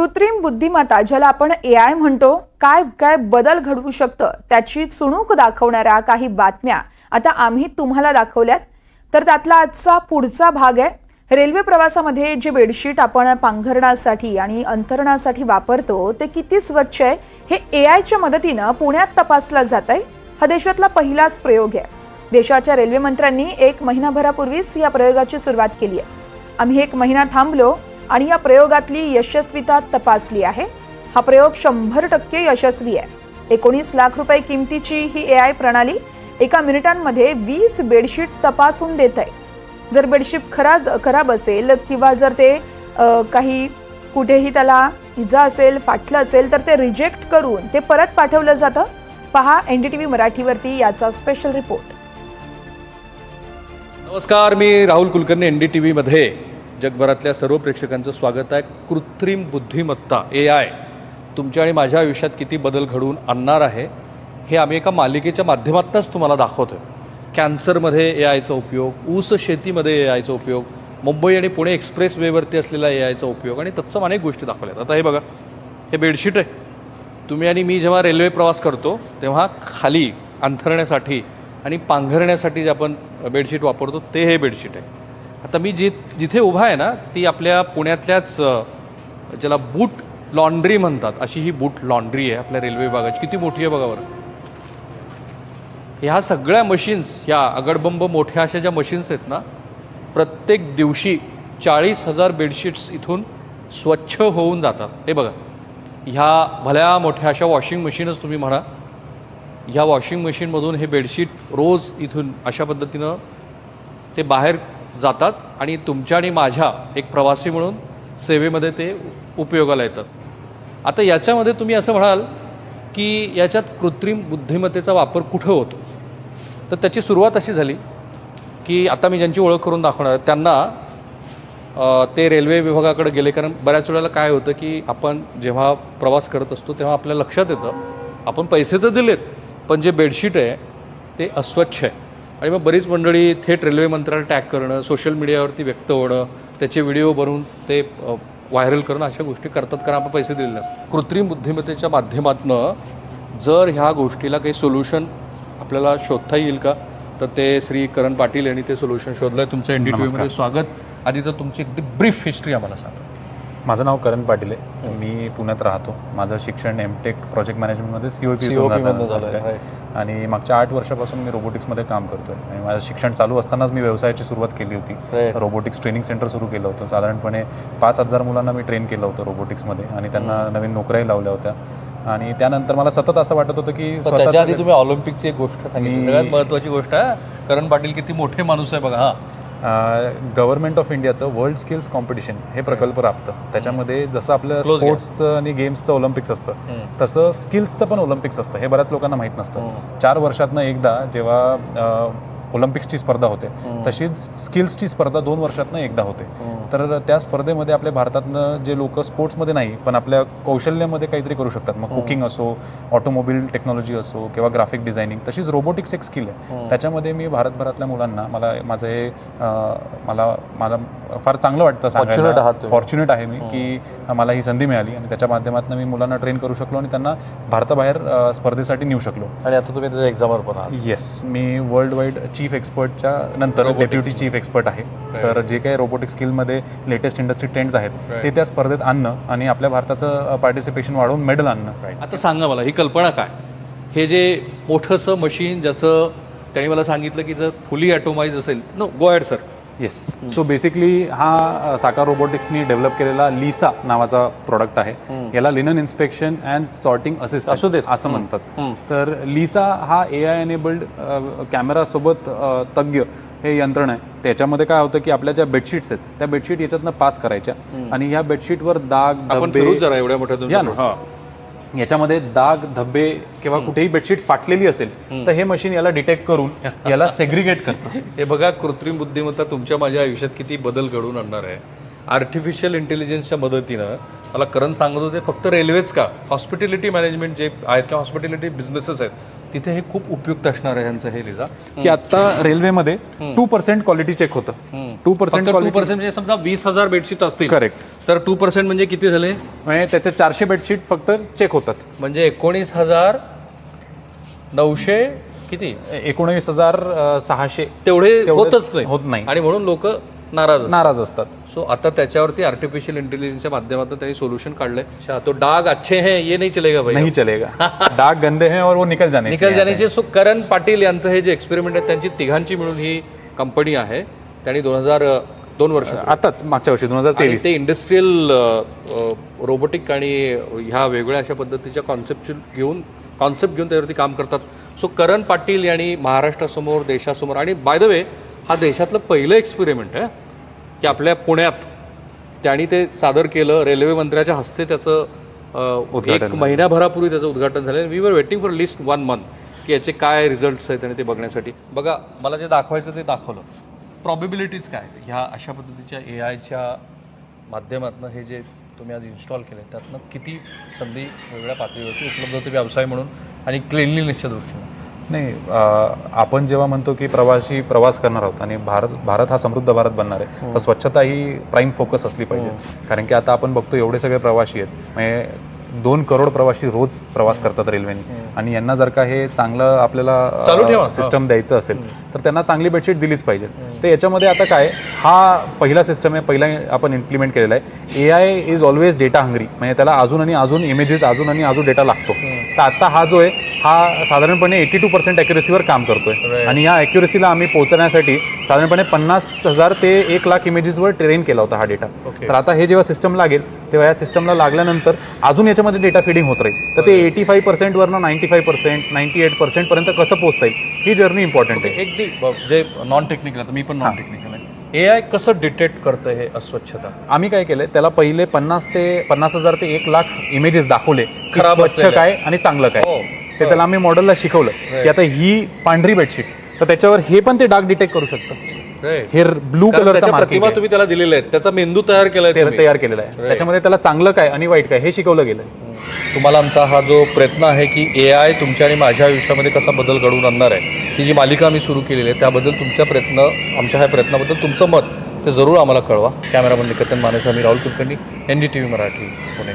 कृत्रिम बुद्धिमत्ता ज्याला आपण ए आय म्हणतो काय काय बदल घडवू शकतं त्याची चुणूक दाखवणाऱ्या काही बातम्या आता आम्ही तुम्हाला दाखवल्यात. तर त्यातला आजचा पुढचा भाग आहे. रेल्वे प्रवासामध्ये जे बेडशीट आपण पांघरण्यासाठी आणि अंतरणासाठी वापरतो ते किती स्वच्छ आहे हे ए आयच्या मदतीनं पुण्यात तपासलं जात आहे हा देशातला पहिलाच प्रयोग आहे. देशाच्या रेल्वे मंत्र्यांनी एक महिनाभरापूर्वीच या प्रयोगाची सुरुवात केली आहे. आम्ही एक महिना थांबलो आणि या प्रयोगातली यशस्वीता तपासली आहे. हा प्रयोग शंभर टक्के यशस्वी आहे. एकोणीस लाख रुपये किमतीची ही ए आय प्रणाली एका मिनिटांमध्ये वीस बेडशीट तपासून देत आहे. जर बेडशीट खराज खराब असेल किंवा जर ते काही कुठेही त्याला इजा असेल फाटलं असेल तर ते रिजेक्ट करून ते परत पाठवलं जातं. पहा एन डी टी व्ही मराठीवरती याचा स्पेशल रिपोर्ट. नमस्कार मी Rahul Kulkarni N D T व्हीमध्ये जगभरातल्या सर्व प्रेक्षकांचं स्वागत आहे. कृत्रिम बुद्धिमत्ता ए आय तुमच्या आणि माझ्या आयुष्यात किती बदल घडवून आणणार आहे हे आम्ही एका मालिकेच्या माध्यमातूनच तुम्हाला दाखवतो कॅन्सरमध्ये ए आयचा उपयोग ऊस शेतीमध्ये ए आयचा उपयोग मुंबई आणि पुणे एक्सप्रेस वेवरती असलेला ए आयचा उपयोग आणि तत्सम अनेक गोष्टी दाखवल्यात. आता हे बघा हे बेडशीट आहे. तुम्ही आणि मी जेव्हा रेल्वे प्रवास करतो तेव्हा खाली अंथरण्यासाठी आणि पांघरण्यासाठी जे आपण बेडशीट वापरतो ते हे बेडशीट आहे. आता मी जी जिथे उभा आहे ना ती आपल्या पुण्यातल्याच ज्याला बूट लॉन्ड्री म्हणतात अशी ही बूट लॉन्ड्री आहे आपल्या रेल्वे विभागाची. किती मोठी आहे बघा बरं. ह्या सगळ्या मशीन्स ह्या अगडबंब मोठ्या अशा ज्या मशीन्स आहेत ना प्रत्येक दिवशी चाळीस हजार बेडशीट्स इथून स्वच्छ होऊन जातात. हे बघा. ह्या भल्या मोठ्या अशा वॉशिंग मशीनच तुम्ही म्हणा. ह्या वॉशिंग मशीनमधून हे बेडशीट रोज इथून अशा पद्धतीनं ते बाहेर जातात आणि तुमच्या आणि माझ्या एक प्रवासी म्हणून सेवेमध्ये ते उपयोगाला येतात. आता याच्यामध्ये तुम्ही असं म्हणाल की याच्यात कृत्रिम बुद्धिमत्तेचा वापर कुठं होतो? तर त्याची सुरुवात अशी झाली की आता मी ज्यांची ओळख करून दाखवणार त्यांना ते रेल्वे विभागाकडे गेले. कारण बऱ्याच वेळेला काय होतं की आपण जेव्हा प्रवास करत असतो तेव्हा आपल्या लक्षात येतं आपण पैसे तर दिलेत पण जे बेडशीट आहे ते अस्वच्छ आहे. आणि मग बरीच मंडळी थेट रेल्वे मंत्र्याला टॅग करणं सोशल मीडियावरती व्यक्त होणं त्याचे व्हिडिओ बनवून ते व्हायरल करणं अशा गोष्टी करतात. कारण आपण पैसे दिलेले नसतात कृत्रिम बुद्धिमत्तेच्या माध्यमातनं जर ह्या गोष्टीला काही सोल्युशन आपल्याला शोधता येईल का? तर ते श्री करण पाटील यांनी ते सोल्युशन शोधलं आहे तुमचं एन डी टी व्हीमध्ये स्वागत. आधी तर तुमची अगदी ब्रीफ हिस्ट्री आम्हाला सांगा. माझं नाव करण पाटील आहे. मी पुण्यात राहतो. माझं शिक्षण एम टेक प्रोजेक्ट मॅनेजमेंटमध्ये सी ओ आहे, आणि मागच्या आठ वर्षापासून मी रोबोटिक्समध्ये काम करतोय. आणि माझं शिक्षण चालू असतानाच मी व्यवसायाची सुरुवात केली होती. रोबोटिक्स ट्रेनिंग सेंटर सुरू केलं होतं. साधारणपणे पाच हजार मुलांना मी ट्रेन केलं होतं रोबोटिक्समध्ये आणि त्यांना नवीन नोकऱ्याही लावल्या होत्या. आणि त्यानंतर मला सतत असं वाटत होतं की पण त्याच्या आधी स्वतःचं- तुम्ही ऑलिम्पिकची एक गोष्ट सांगितली. सगळ्यात महत्वाची गोष्ट आहे करण पाटील किती मोठे माणूस आहे बघा हा. गव्हर्नमेंट ऑफ इंडियाचं वर्ल्ड स्किल्स कॉम्पिटिशन हे प्रकल्प राबतं. त्याच्यामध्ये जसं आपलं. स्पोर्ट्सचं आणि गेम्सचं ऑलिम्पिक्स असतं तसं स्किल्सचं पण ऑलिम्पिक्स असतं. हे बऱ्याच लोकांना माहीत नसतं. चार वर्षातनं एकदा जेव्हा ऑलिम्पिक्सची स्पर्धा होते. तशीच स्किल्सची स्पर्धा दोन वर्षातनं एकदा होते. तर त्या स्पर्धेमध्ये आपल्या भारतातनं जे लोक स्पोर्ट्समध्ये नाही पण आपल्या कौशल्यामध्ये काहीतरी करू शकतात. मग कुकिंग असो ऑटोमोबाईल टेक्नॉलॉजी असो किंवा ग्राफिक डिझायनिंग तशीच रोबोटिक्स एक स्किल आहे. त्याच्यामध्ये मी भारतभरातल्या मुलांना मला माझं हे मला मला फार चांगलं वाटतं. फॉर्च्युनेट आहे मी की मला ही संधी मिळाली आणि त्याच्या माध्यमातून मी मुलांना ट्रेन करू शकलो आणि त्यांना भारताबाहेर स्पर्धेसाठी नेऊ शकलो. आणि आता तुम्ही एक्झामवर पण येस मी वर्ल्ड वाईड चीफ एक्सपर्टच्या नंतर Robotics. डेप्युटी चीफ एक्सपर्ट आहे. तर जे काही रोबोटिक स्किलमध्ये लेटेस्ट इंडस्ट्री ट्रेंड्स आहेत Right. ते त्या स्पर्धेत आणणं आणि आपल्या भारताचं पार्टिसिपेशन वाढवून मेडल आणणं. आता सांगा मला ही कल्पना काय? हे जे मोठंसं मशीन ज्याचं त्यांनी मला सांगितलं की जर फुली ॲटोमाइज असेल no go add sir yes so basically हा साकार रोबोटिक्सनी डेव्हलप केलेला लिसा नावाचा प्रोडक्ट आहे. याला linen inspection and sorting assist असू देत. असं म्हणतात. तर लिसा हा ए आय एनेबल्ड कॅमेरासोबत तज्ञ हे यंत्रण आहे. त्याच्यामध्ये काय होतं की आपल्या ज्या बेडशीट्स आहेत त्या बेडशीट याच्यातनं पास करायच्या. आणि ह्या बेडशीटवर दाग एवढ्या मोठ्या याच्यामध्ये दाग धब्बे किंवा कुठेही बेडशीट फाटलेली असेल तर हे मशीन याला डिटेक्ट करून याला सेग्रिगेट करतं. हे बघा कृत्रिम बुद्धिमत्ता तुमच्या माझ्या आयुष्यात किती बदल घडवून आणणार आहे. आर्टिफिशियल इंटेलिजन्सच्या मदतीनं मला करण सांगत होते फक्त रेल्वेच का? हॉस्पिटॅलिटी मॅनेजमेंट जे आहेत किंवा हॉस्पिटॅलिटी बिझनेसेस आहेत तिथे हे खूप उपयुक्त असणार आहे ह्यांचं हे लिजा की आता रेल्वेमध्ये टू पर्सेंट क्वालिटी चेक होतं. टू पर्सेंट टू पर्सेंट म्हणजे समजा वीस हजार बेडशीट असतील. करेक्ट तर टू पर्सेंट म्हणजे किती झाले? म्हणजे त्याचे चारशे बेडशीट फक्त चेक होतात. म्हणजे एकोणीस हजार नऊशे किती? एकोणवीस हजार सहाशे. तेवढे होतच होत नाही. आणि म्हणून लोक नाराज. नाराज असतात. सो आता त्याच्यावरती आर्टिफिशियल इंटेलिजन्सच्या माध्यमातून त्यांनी सोल्युशन काढलंय. तो डाग अच्छे हैं ये नहीं चलेगा भाई. नाही चलेगा. डाग गंदे हैं और वो निकल जाने निकल जाण्याचे सो करण पाटील यांचं हे जे एक्सपेरिमेंट आहे त्यांची तिघांची मिळून ही कंपनी आहे. त्यांनी दोन हजार दोन वर्ष आताच मागच्या वर्षी दोन हजार तेवीस. ते इंडस्ट्रीयल रोबोटिक आणि ह्या वेगळ्या अशा पद्धतीच्या कॉन्सेप्ट घेऊन कॉन्सेप्ट घेऊन त्यावरती काम करतात. सो करण पाटील यांनी महाराष्ट्रासमोर देशासमोर आणि बाय द वे हा देशातलं पहिलं एक्सपेरिमेंट आहे. की आपल्या पुण्यात त्यांनी ते सादर केलं रेल्वे मंत्र्याच्या हस्ते त्याचं एक महिन्याभरापूर्वी त्याचं उद्घाटन झालं. We were waiting for list one month की याचे काय रिझल्ट्स आहेत आणि ते बघण्यासाठी. बघा मला जे दाखवायचं ते दाखवलं. प्रॉबिबिलिटीज काय? ह्या अशा पद्धतीच्या ए आयच्या माध्यमातून हे जे तुम्ही आज इन्स्टॉल केले त्यातनं किती संधी वेगळ्या पातळीवरती उपलब्ध होते व्यवसाय म्हणून आणि क्लिनलीनेसच्या दृष्टीने. नाही आपण जेव्हा म्हणतो की प्रवासी प्रवास करणार आहोत आणि भारत भारत हा समृद्ध भारत बनणार आहे तर स्वच्छता ही प्राईम फोकस असली पाहिजे. कारण की आता आपण बघतो एवढे सगळे प्रवासी आहेत. म्हणजे दोन करोड प्रवासी रोज प्रवास करतात रेल्वेने. आणि यांना जर का हे चांगलं चालू ठेवा. आपल्याला सिस्टम द्यायचं असेल तर त्यांना चांगली बेडशीट दिलीच पाहिजे. तर याच्यामध्ये आता काय हा पहिला सिस्टम आहे पहिला आपण इम्प्लिमेंट केलेला आहे. A I is always data hungry म्हणजे त्याला अजून आणि अजून इमेजेस अजून आणि अजून डेटा लागतो. तर आता हा जो आहे हा साधारणपणे एटी टू पर्सेंट अॅक्युरेसीवर काम करतोय. आणि या अॅक्युरेसीला आम्ही पोहोचण्यासाठी साधारणपणे पन्नास हजार ते एक लाख इमेजेसवर ट्रेन केला होता हा डेटा. तर आता हे जेव्हा सिस्टम लागेल तेव्हा या सिस्टमला लागल्यानंतर अजून याच्यामध्ये डेटा फिडिंग होत राहील. तर ते eighty five पर्सेंटवरनं ninety five percent ninety eight पर्सेंटपर्यंत कसं पोहोचता येईल? ही जर्नी इम्पॉर्टंट आहे. एक दी ब- जे नॉन टेक्निकल मी पण नॉन टेक्निकल ए आय कसं डिटेक्ट करतं हे अस्वच्छता आम्ही काय केलंय त्याला पहिले पन्नास ते पन्नास हजार ते एक लाख इमेजेस दाखवले खराब स्वच्छ असलेल्या. काय आणि चांगलं काय हो. ते त्याला आम्ही मॉडेलला शिकवलं की आता ही पांढरी बेडशीट तर त्याच्यावर हे पण ते डाग डिटेक्ट करू शकतं हे ब्लू कलरचा प्रतिमा तुम्ही त्याला दिलेल्या आहेत. त्याचा मेंदू तयार केलाय तुम्ही. तयार केलेला आहे. त्याच्यामध्ये त्याला चांगलं काय आणि वाईट काय हे शिकवलं गेलं तुम्हाला आमचा हा जो प्रयत्न आहे की ए आय तुमच्या आणि माझ्या आयुष्यामध्ये कसा बदल घडवून आणणार आहे ही जी मालिका आम्ही सुरू केलेली आहे त्याबद्दल तुमचा प्रयत्न आमच्या ह्या प्रयत्नाबद्दल तुमचं मत ते जरूर आम्हाला कळवा. कॅमेरामन निकेतन मानेसह मी Rahul Kulkarni N D T V Marathi Pune.